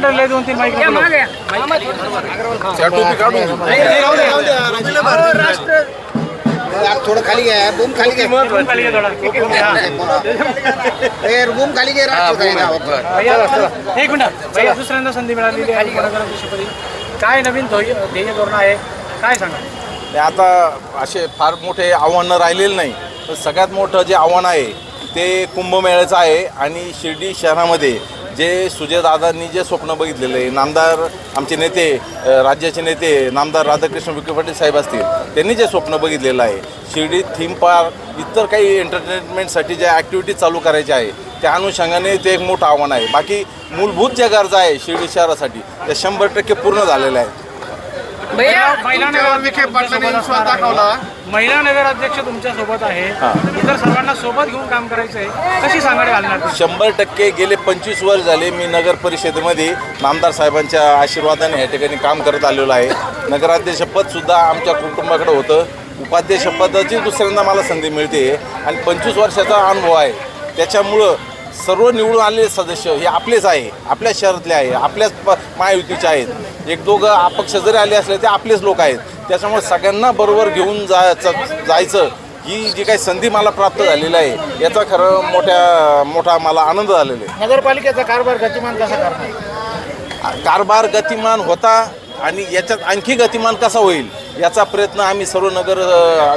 दोन तीन काढून थोडं खाली घ्या बूम खाली घ्या हा. बूम खाली घे राहतो काय ना. भैया, एक मिनिट. भैया दुसऱ्यांदा संधी मिळालेली आहे. काय नवीन ध्येय धोरण आहे? काय सांगा? आता असे फार मोठे आव्हानं राहिलेले नाही. पण सगळ्यात मोठं जे आव्हान आहे ते कुंभमेळ्याचं आहे आणि शिर्डी शहरामध्ये. जे सुजयदादांनी जे स्वप्न बघितलेलं आहे नामदार आमचे नेते राज्याचे नेते नामदार राधाकृष्ण विखे पाटील साहेब असतील त्यांनी जे स्वप्न बघितलेलं आहे शिर्डी थीम पार्क इतर काही एंटरटेनमेंटसाठी ज्या ॲक्टिव्हिटीज चालू करायच्या आहे त्या अनुषंगाने ते एक मोठं आव्हान आहे. बाकी मूलभूत ज्या गरजा आहे शिर्डी शहरासाठी त्या शंभर टक्के पूर्ण झालेल्या आहेत. महिला तुमच्यावर विखे पाटलांनी नगराध्यक्ष विश्वास दाखवला. महिला नगराध्यक्ष तुमच्यासोबत आहे. इतर सर्वांना सोबत घेऊन काम करायचं आहे कशी सांगाडी घालणार? शंभर टक्के गेले पंचवीस वर्ष झाले मी नगर परिषदेमध्ये नामदार साहेबांच्या आशीर्वादाने ह्या ठिकाणी काम करत आलेलो आहे. नगराध्यक्षपदसुद्धा आमच्या कुटुंबाकडे होतं. उपाध्यक्षपदाची दुसऱ्यांदा मला संधी मिळते. आणि पंचवीस वर्षाचा अनुभव आहे. त्याच्यामुळं सर्व निवडून आलेले सदस्य हे आपलेच आहे आपल्याच शहरातले आहे आपल्याच प महायुतीचे आहेत. एक दोघं अपक्ष जरी आले असले ते आपलेच लोक आहेत. त्याच्यामुळे सगळ्यांना बरोबर घेऊन जायचं जायचं ही जी काही संधी मला प्राप्त झालेली आहे याचा खरं मोठ्या मोठा मला आनंद झालेला आहे. नगरपालिकेचा कारभार गतिमान कसा करणार? कारभार गतिमान होता आणि याच्यात आणखी गतिमान कसा होईल? याचा प्रयत्न आम्ही सर्व नगर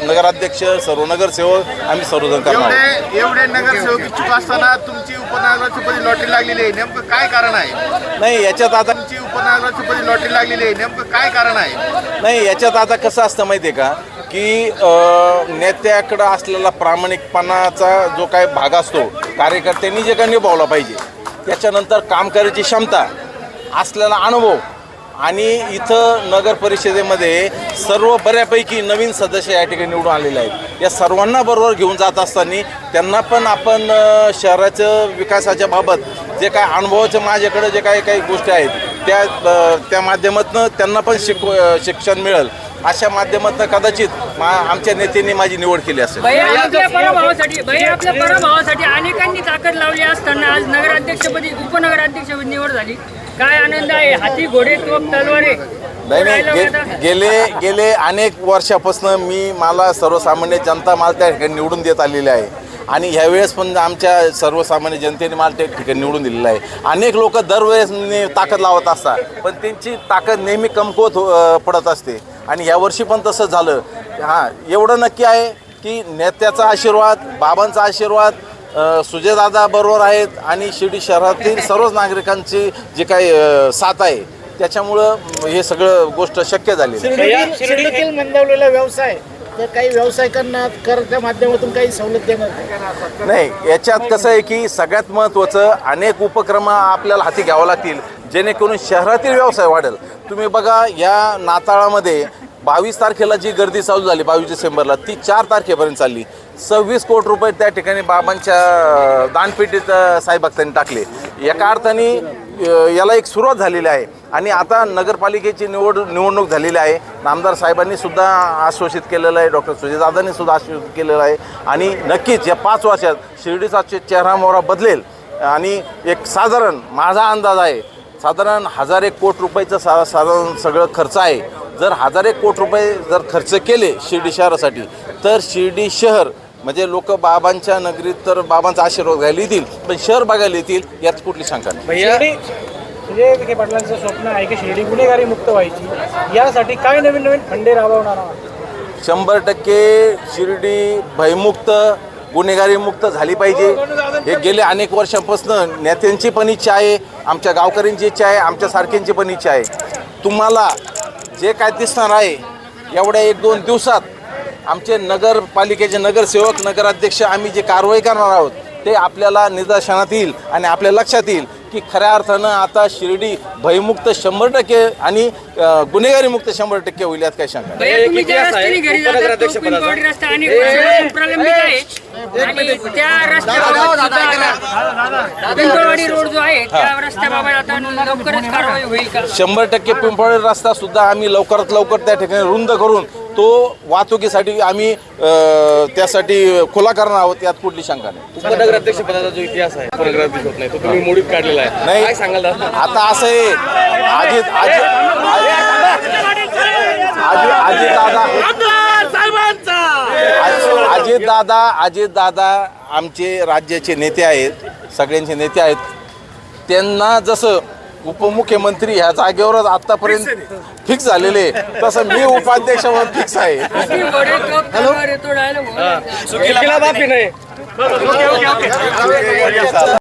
नगराध्यक्ष सर्व नगरसेवक आम्ही सर्वजण करणार. एवढे एवढे नगरसेवक इच्छुक असताना तुमची उपनगराध्यक्षपदी लॉटरी लागलेली आहे. नेमकं काय कारण आहे? नाही याच्यात आता तुमची उपनगराध्यक्षपदी लॉटरी लागलेली आहे. नेमकं काय कारण आहे? नाही याच्यात आता कसं असतं माहिती आहे का की नेत्याकडं असलेला प्रामाणिकपणाचा जो काय भाग असतो कार्यकर्त्यांनी जे काही निभावला पाहिजे त्याच्यानंतर काम करायची क्षमता असलेला अनुभव आणि इथं नगर परिषदेमध्ये सर्व बऱ्यापैकी नवीन सदस्य या ठिकाणी निवडून आलेले आहेत. या सर्वांना बरोबर घेऊन जात असताना त्यांना पण आपण शहराचं विकासाच्या बाबत जे काय अनुभवाचं माझ्याकडे जे काही काही गोष्टी आहेत त्या त्या माध्यमातून त्यांना पण शिक शिक्षण मिळेल. अशा माध्यमातून कदाचित मा आमच्या नेत्यांनी माझी निवड केली असेल. पराभवासाठी अनेकांनी ताकद लावली असताना आज नगराध्यक्षपदी उपनगराध्यक्षपदी निवड झाली. काय आनंद आहे? हाती घोडे तोप तलवारे. नाही नाही गे. गेले गेले अनेक वर्षापासून मी मला सर्वसामान्य जनता मला त्या ठिकाणी निवडून देत आलेली आहे. आणि ह्यावेळेस पण आमच्या सर्वसामान्य जनतेने मला त्या ठिकाणी निवडून दिलेलं आहे. अनेक लोक दरवेळेस ने- ताकद लावत असतात पण त्यांची ताकद नेहमी कमकुवत हो- अ, पडत असते. आणि यावर्षी पण तसं झालं. हां एवढं नक्की आहे की नेत्याचा आशीर्वाद बाबांचा आशीर्वाद सुजयदादा बरोबर आहेत आणि शिर्डी शहरातील सर्वच नागरिकांची जी काही साथ आहे त्याच्यामुळं हे सगळं गोष्ट शक्य झाली शिर्डीतील मंदावलेला व्यवसाय तर काही व्यावसायिकांना करच्या माध्यमातून काही सवलत देणार नाही. नाही याच्यात कसं आहे की सगळ्यात महत्त्वाचं अनेक उपक्रम आपल्याला हाती घ्यावं लागतील जेणेकरून शहरातील व्यवसाय वाढेल. तुम्ही बघा या नाताळामध्ये बावीस तारखेला जी गर्दी चालू झाली बावीस डिसेंबरला ती चार तारखेपर्यंत चालली. सव्वीस कोटी रुपये त्या ठिकाणी बाबांच्या दानपेटीत साईभक्तांनी टाकले. एका अर्थाने याला एक सुरुवात झालेली आहे. आणि आता नगरपालिकेची निवड निवडणूक झालेली आहे. नामदार साहेबांनी सुद्धा आश्वासित केलेलं आहे. डॉक्टर सुजयदादांनी सुद्धा आश्वासित केलेलं आहे. आणि नक्कीच या पाच वर्षात शिर्डीचा चेहरा मोहरा बदलेल. आणि एक साधारण माझा अंदाज आहे साधारण हजार एक कोटी रुपयाचं सा साधारण सगळं खर्च आहे. जर हजार एक कोटी रुपये जर खर्च केले शिर्डी शहरासाठी तर शिर्डी शहर म्हणजे लोक बाबांच्या नगरीत तर बाबांचा आशीर्वाद घ्यायला येतील पण शहर बघायला येतील यात कुठली शंका नाही. विखे पाटलांचं स्वप्न आहे की शिर्डी गुन्हेगारी मुक्त व्हायची. यासाठी काय नवीन नवीन फंडे राबवणार आहात? शंभर टक्के शिर्डी भयमुक्त गुन्हेगारी मुक्त झाली पाहिजे. हे गेले अनेक वर्षांपासून नेत्यांची पण इच्छा आहे आमच्या गावकऱ्यांची इच्छा आहे आमच्या सारख्यांची पण इच्छा आहे. तुम्हाला जे काय दिसणार आहे एवढ्या एक दोन दिवसात आमचे नगरपालिकेचे नगरसेवक नगराध्यक्ष आम्ही जे कारवाई करणार आहोत ते आपल्याला निदर्शनात येईल आणि आपल्या लक्षात येईल की खऱ्या अर्थानं आता शिर्डी भयमुक्त शंभर टक्के आणि अ, गुन्हेगारी मुक्त शंभर टक्के होईल यात काही शंका आणि त्या रोड जो आहे त्या रस्त्याबाबत आता लवकरच कारवाई होईल का? शंभर टक्के पिंपळे रस्ता सुद्धा आम्ही लवकरात लवकर त्या ठिकाणी रुंद करून तो वाहतुकीसाठी आम्ही त्यासाठी खुला करणार आहोत यात कुठली शंका नाही. उपनगराध्यक्ष पदाचा जो इतिहास आहे उपनगराध्यक्ष होत नाही तो तुम्ही मोडीत काढलेला आहे. नाही. काय सांगाल दादा? आता असं आहे अजित अजित अजित अजित दादा. अजित दादा अजित दादा आमचे राज्याचे नेते आहेत सगळ्यांचे नेते आहेत. त्यांना जसं उपमुख्यमंत्री ह्या जागेवरच आतापर्यंत फिक्स झालेले. तसं मी उपाध्यक्ष म्हणून फिक्स आहे चुकीला नाही.